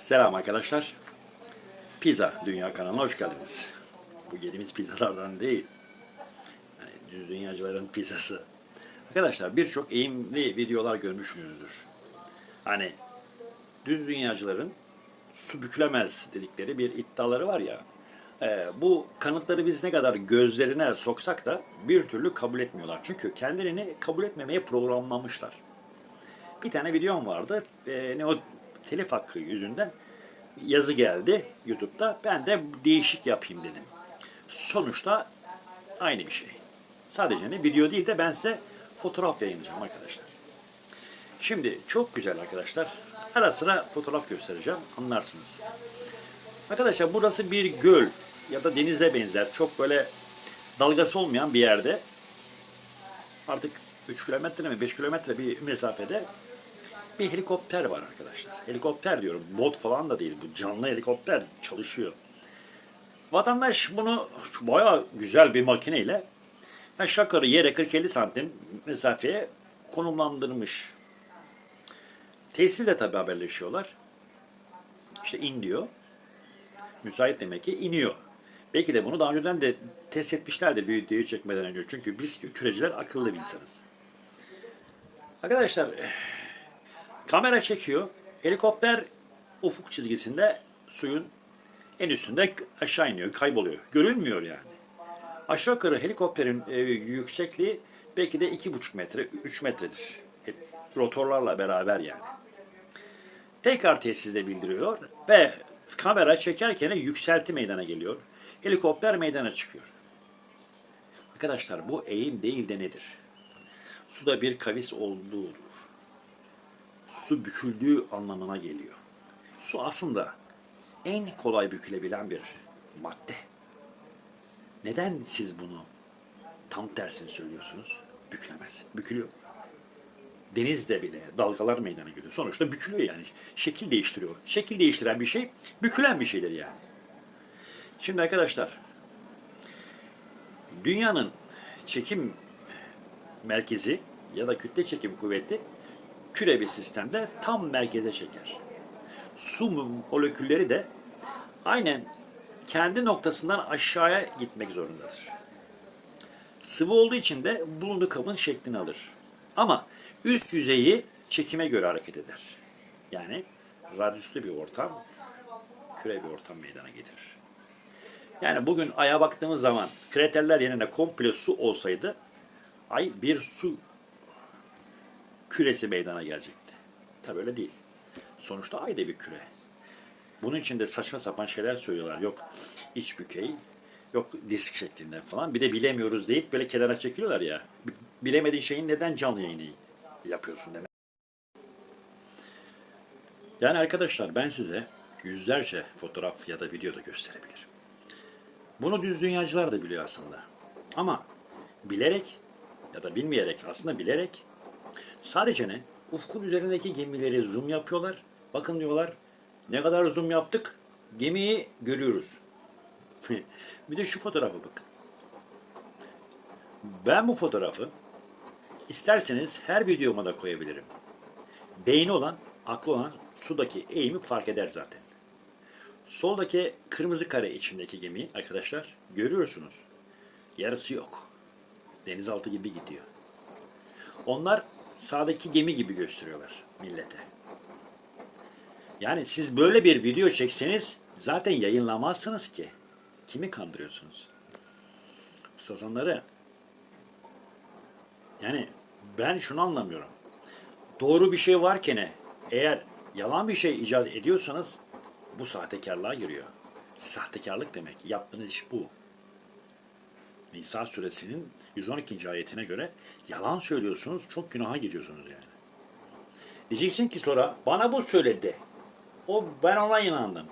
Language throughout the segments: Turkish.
Selam arkadaşlar. Pizza Dünya kanalına hoş geldiniz. Bu yediğimiz pizzalardan değil. Yani düz dünyacıların pizzası. Arkadaşlar birçok eğimli videolar görmüşsünüzdür. Hani düz dünyacıların su bükülemez dedikleri bir iddiaları var ya. e, bu kanıtları biz ne kadar gözlerine soksak da bir türlü kabul etmiyorlar. Çünkü kendilerini kabul etmemeye programlamışlar bir tane videom vardı. Ee, ne o telif hakkı yüzünden yazı geldi YouTube'da. Ben de değişik yapayım dedim. Sonuçta aynı bir şey. Sadece ne video değil de ben size fotoğraf yayınlayacağım arkadaşlar. Şimdi çok güzel arkadaşlar. Ara sıra fotoğraf göstereceğim. Anlarsınız. Arkadaşlar burası bir göl ya da denize benzer. Çok böyle dalgası olmayan bir yerde. Artık 3 kilometre mi 5 kilometre bir mesafede bir helikopter var arkadaşlar. Helikopter diyorum. Bot falan da değil. Bu canlı helikopter çalışıyor. Vatandaş bunu şu bayağı güzel bir makineyle aşağı yukarı yere 40-50 santim mesafeye konumlandırmış. Tesisle tabi haberleşiyorlar. İşte in diyor. Müsait demek ki iniyor. Belki de bunu daha önceden de test etmişlerdir videoyu çekmeden önce. Çünkü biz küreciler akıllı bir insanız. Arkadaşlar kamera çekiyor. Helikopter ufuk çizgisinde suyun en üstünde aşağı iniyor, kayboluyor. Görünmüyor yani. Aşağı yukarı helikopterin e, yüksekliği belki de iki buçuk metre, 3 metredir. Rotorlarla beraber yani. Tekrar tesiste bildiriyor ve kamera çekerken yükselti meydana geliyor. Helikopter meydana çıkıyor. Arkadaşlar bu eğim değil de nedir? Suda bir kavis olduğudur. Su büküldüğü anlamına geliyor. Su aslında en kolay bükülebilen bir madde. Neden siz bunu tam tersini söylüyorsunuz? Bükülemez. Bükülüyor. Denizde bile dalgalar meydana geliyor. Sonuçta bükülüyor yani. Şekil değiştiriyor. Şekil değiştiren bir şey bükülen bir şeydir yani. Şimdi arkadaşlar dünyanın çekim merkezi ya da kütle çekim kuvveti küre bir sistemde tam merkeze çeker. Su molekülleri de aynen kendi noktasından aşağıya gitmek zorundadır. Sıvı olduğu için de bulunduğu kabın şeklini alır. Ama üst yüzeyi çekime göre hareket eder. Yani radyüslü bir ortam, küre bir ortam meydana getirir. Yani bugün Ay'a baktığımız zaman kraterler yerine komple su olsaydı Ay bir su küresi meydana gelecekti. Tabi öyle değil. Sonuçta Ay da bir küre. Bunun içinde saçma sapan şeyler söylüyorlar. Yok iç bükey, yok disk şeklinde falan. Bir de bilemiyoruz deyip böyle kenara çekiliyorlar ya. Bilemediğin şeyin neden canlı yayını yapıyorsun demek. Yani arkadaşlar ben size yüzlerce fotoğraf ya da video da gösterebilirim. Bunu düz dünyacılar da biliyor aslında. Ama bilerek ya da bilmeyerek aslında bilerek sadece ne? Ufkun üzerindeki gemileri zoom yapıyorlar. Bakın diyorlar ne kadar zoom yaptık gemiyi görüyoruz. bir de şu fotoğrafa bakın. Ben bu fotoğrafı isterseniz her videoma da koyabilirim. Beyni olan, aklı olan sudaki eğimi fark eder zaten. Soldaki kırmızı kare içindeki gemiyi arkadaşlar görüyorsunuz. Yarısı yok. Denizaltı gibi gidiyor. Onlar sağdaki gemi gibi gösteriyorlar millete. Yani siz böyle bir video çekseniz zaten yayınlamazsınız ki. Kimi kandırıyorsunuz? Sazanları. Yani ben şunu anlamıyorum. Doğru bir şey varken eğer yalan bir şey icat ediyorsanız bu sahtekarlığa giriyor. Sahtekarlık demek. Yaptığınız iş bu. Nisa suresinin 112. ayetine göre yalan söylüyorsunuz, çok günaha giriyorsunuz yani. Diyeceksin ki sonra bana bu söyledi. O ben ona inandım.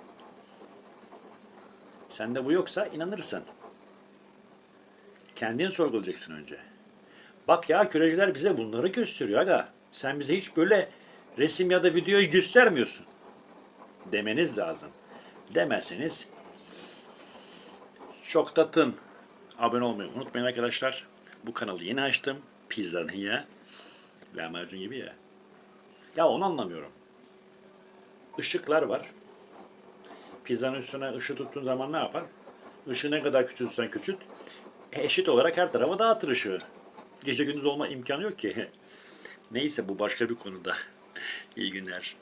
Sende bu yoksa inanırsın. Kendini sorgulayacaksın önce. Bak ya küreciler bize bunları gösteriyor aga. Sen bize hiç böyle resim ya da videoyu göstermiyorsun. Demeniz lazım. Demezseniz çok tatın. Abone olmayı unutmayın arkadaşlar. Bu kanalı yeni açtım. Pizzanın ya. Lahmacun gibi ya. Ya onu anlamıyorum. Işıklar var. pizzanın üstüne ışığı tuttuğun zaman ne yapar? Işığı ne kadar küçültsen küçült, eşit olarak her tarafa dağıtır ışığı. Gece gündüz olma imkanı yok ki. Neyse bu başka bir konuda. İyi günler.